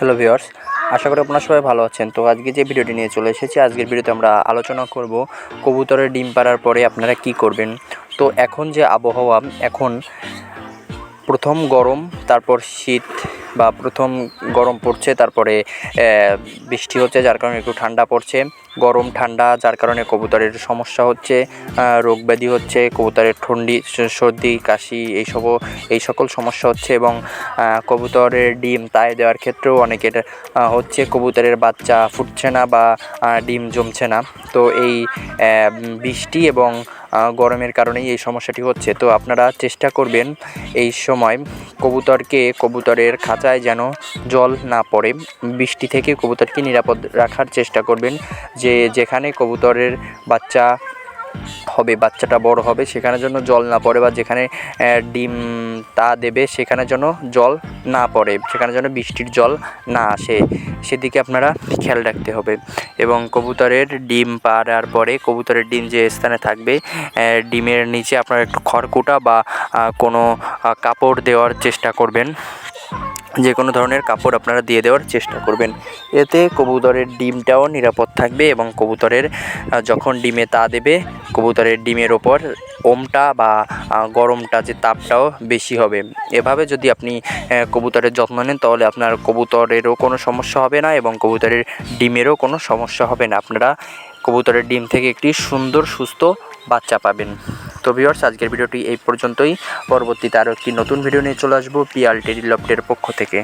Hello viewers আশা করি আপনারা সবাই ভালো আছেন। তো আজকে যে ভিডিওটি নিয়ে চলে এসেছি, আজকের ভিডিওতে আমরা আলোচনা করব কবুতরের ডিম পাড়ার পরে আপনারা কি করবেন। তো এখন যে আবহাওয়া, এখন প্রথম গরম, তারপর শীত বা প্রথম গরম পড়ছে, তারপরে বৃষ্টি হচ্ছে, যার কারণে একটু ঠান্ডা পড়ছে। গরম, ঠান্ডা, যার কারণে কবুতরের সমস্যা হচ্ছে রোগ ব্যাধি হচ্ছে, কবুতরের ঠন্ডি সর্দি, কাশি এইসব এই সকল সমস্যা হচ্ছে এবং কবুতরের ডিম তাই দেওয়ার ক্ষেত্রেও অনেকের হচ্ছে কবুতরের বাচ্চা ফুটছে না বা ডিম জমছে না। তো এই বৃষ্টি এবং গরমের কারণেই এই সমস্যাটি হচ্ছে। তো আপনারা চেষ্টা করবেন এই সময় কবুতরকে কবুতরের খাঁচায় যেন জল না পড়ে। বৃষ্টি থেকে কবুতরকে নিরাপদ রাখার চেষ্টা করবেন। যে যেখানে কবুতরের বাচ্চা হবে, বাচ্চাটা বড় হবে সেখানে যেন জল না পড়ে বা যেখানে ডিম তা দেবে, সেখানে যেন জল না পড়ে, সেখানে যেন বৃষ্টির জল না আসে। সেদিকে আপনারা খেয়াল রাখতে হবে। এবং কবুতরের ডিম পাড়ার পরে কবুতরের ডিম যে স্থানে থাকবে ডিমের নিচে আপনারা একটু খড়কুটা বা কোনো কাপড় দেওয়ার চেষ্টা করবেন। যে কোনো ধরনের কাপড় আপনারা দিয়ে দেওয়ার চেষ্টা করবেন। এতে কবুতরের ডিমটাও নিরাপদ থাকবে এবং কবুতরের যখন ডিমে তা দেবে, কবুতরের ডিমের ওপর ওমটা বা গরমটা যে তাপটাও বেশি হবে। এভাবে যদি আপনি কবুতরের যত্ন নেন, তাহলে আপনার কবুতরেরও কোনো সমস্যা হবে না এবং কবুতরের ডিমেরও কোনো সমস্যা হবে না। আপনারা কবুতরের ডিম থেকে একটি সুন্দর, সুস্থ বাচ্চা পাবেন। তো ভিউয়ার্স আজকের ভিডিওটি এই পর্যন্তই। পরবর্তীতে আরও একটি নতুন ভিডিও নিয়ে চলে আসব পিয়াল টেরি পক্ষ থেকে।